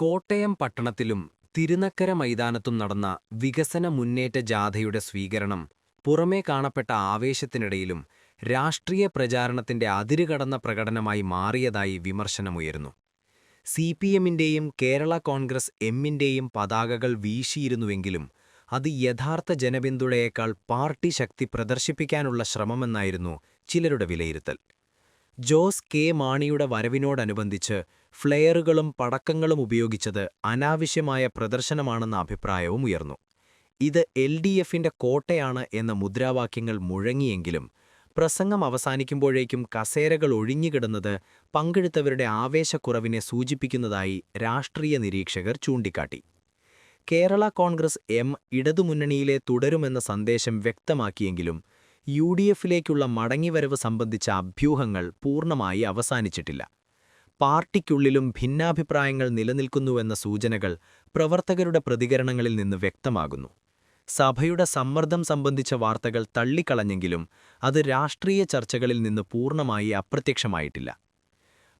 കോട്ടയം പട്ടണത്തിലും തിരുനക്കര മൈതാനത്തും നടന്ന വികസന മുന്നേറ്റ ജാഥയുടെ സ്വീകരണം പുറമേ കാണപ്പെട്ട ആവേശത്തിനിടയിലും രാഷ്ട്രീയ പ്രചാരണത്തിന്റെ അതിരുകടന്ന പ്രകടനമായി മാറിയതായി വിമർശനമുയരുന്നു. സി പി എമ്മിന്റെയും കേരള കോൺഗ്രസ് എമ്മിന്റെയും പതാകകൾ വീശിയിരുന്നുവെങ്കിലും അത് യഥാർത്ഥ ജനപിന്തുണയേക്കാൾ പാർട്ടി ശക്തി പ്രദർശിപ്പിക്കാനുള്ള ശ്രമമെന്നായിരുന്നു ചിലരുടെ വിലയിരുത്തൽ. ജോസ് കെ. മാണിയുടെ വരവിനോടനുബന്ധിച്ച് ഫ്ലെയറുകളും പടക്കങ്ങളും ഉപയോഗിച്ചത് അനാവശ്യമായ പ്രദർശനമാണെന്ന അഭിപ്രായവും ഉയർന്നു. ഇത് എൽ ഡി എഫിന്റെ കോട്ടയാണ് എന്ന മുദ്രാവാക്യങ്ങൾ മുഴങ്ങിയെങ്കിലും പ്രസംഗം അവസാനിക്കുമ്പോഴേക്കും കസേരകൾ ഒഴിഞ്ഞുകിടന്നത് പങ്കെടുത്തവരുടെ ആവേശക്കുറവിനെ സൂചിപ്പിക്കുന്നതായി രാഷ്ട്രീയ നിരീക്ഷകർ ചൂണ്ടിക്കാട്ടി. കേരള കോൺഗ്രസ് എം ഇടതുമുന്നണിയിലെ തുടരുമെന്ന സന്ദേശം വ്യക്തമാക്കിയെങ്കിലും യു ഡി എഫിലേക്കുള്ള മടങ്ങിവരവ് സംബന്ധിച്ച അഭ്യൂഹങ്ങൾ പൂർണമായി അവസാനിച്ചിട്ടില്ല. പാർട്ടിക്കുള്ളിലും ഭിന്നാഭിപ്രായങ്ങൾ നിലനിൽക്കുന്നുവെന്ന സൂചനകൾ പ്രവർത്തകരുടെ പ്രതികരണങ്ങളിൽ നിന്ന് വ്യക്തമാകുന്നു. സഭയുടെ സമ്മർദ്ദം സംബന്ധിച്ച വാർത്തകൾ തള്ളിക്കളഞ്ഞെങ്കിലും അത് രാഷ്ട്രീയ ചർച്ചകളിൽ നിന്ന് പൂർണമായി അപ്രത്യക്ഷമായിട്ടില്ല.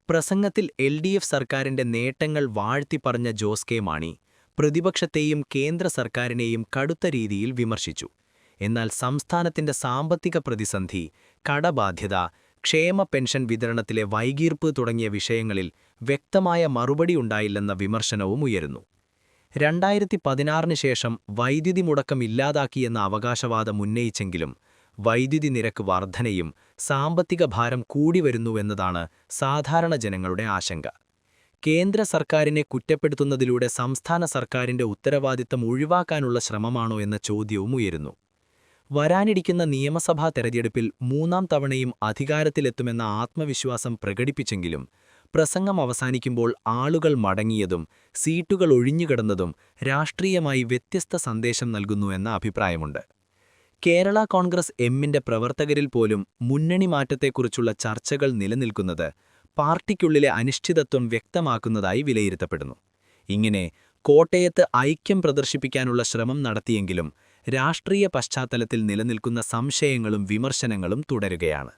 പ്രസംഗത്തിൽ എൽ ഡി എഫ് സർക്കാരിന്റെ നേട്ടങ്ങൾ വാഴ്ത്തിപ്പറഞ്ഞ ജോസ് കെ മാണി പ്രതിപക്ഷത്തെയും കേന്ദ്ര സർക്കാരിനെയും കടുത്ത രീതിയിൽ വിമർശിച്ചു. എന്നാൽ സംസ്ഥാനത്തിന്റെ സാമ്പത്തിക പ്രതിസന്ധി കടബാധ്യത ക്ഷേമ പെൻഷൻ വിതരണത്തിലെ വൈകീർപ്പ് തുടങ്ങിയ വിഷയങ്ങളിൽ വ്യക്തമായ മറുപടി ഉണ്ടായില്ലെന്ന വിമർശനവും ഉയരുന്നു. രണ്ടായിരത്തി പതിനാറിന് ശേഷം വൈദ്യുതി മുടക്കം ഇല്ലാതാക്കിയെന്ന അവകാശവാദം ഉന്നയിച്ചെങ്കിലും വൈദ്യുതി നിരക്ക് വർധനയും സാമ്പത്തിക ഭാരം കൂടിവരുന്നുവെന്നതാണ് സാധാരണ ജനങ്ങളുടെ ആശങ്ക. കേന്ദ്ര സർക്കാരിനെ കുറ്റപ്പെടുത്തുന്നതിലൂടെ സംസ്ഥാന സർക്കാരിന്റെ ഉത്തരവാദിത്തം ഒഴിവാക്കാനുള്ള ശ്രമമാണോ എന്ന ചോദ്യവും ഉയരുന്നു. വരാനിരിക്കുന്ന നിയമസഭാ തെരഞ്ഞെടുപ്പിൽ മൂന്നാം തവണയും അധികാരത്തിലെത്തുമെന്ന ആത്മവിശ്വാസം പ്രകടിപ്പിച്ചെങ്കിലും പ്രസംഗം അവസാനിക്കുമ്പോൾ ആളുകൾ മടങ്ങിയതും സീറ്റുകൾ ഒഴിഞ്ഞുകിടന്നതും രാഷ്ട്രീയമായി വ്യത്യസ്ത സന്ദേശം നൽകുന്നു എന്ന അഭിപ്രായമുണ്ട്. കേരള കോൺഗ്രസ് എമ്മിന്റെ പ്രവർത്തകരിൽ പോലും മുന്നണി മാറ്റത്തെക്കുറിച്ചുള്ള ചർച്ചകൾ നിലനിൽക്കുന്നത് പാർട്ടിക്കുള്ളിലെ അനിശ്ചിതത്വം വ്യക്തമാക്കുന്നതായി വിലയിരുത്തപ്പെടുന്നു. ഇങ്ങനെ കോട്ടയത്ത് ഐക്യം പ്രദർശിപ്പിക്കാനുള്ള ശ്രമം നടത്തിയെങ്കിലും രാഷ്ട്രീയ പശ്ചാത്തലത്തിൽ നിലനിൽക്കുന്ന സംശയങ്ങളും വിമർശനങ്ങളും തുടരുകയാണ്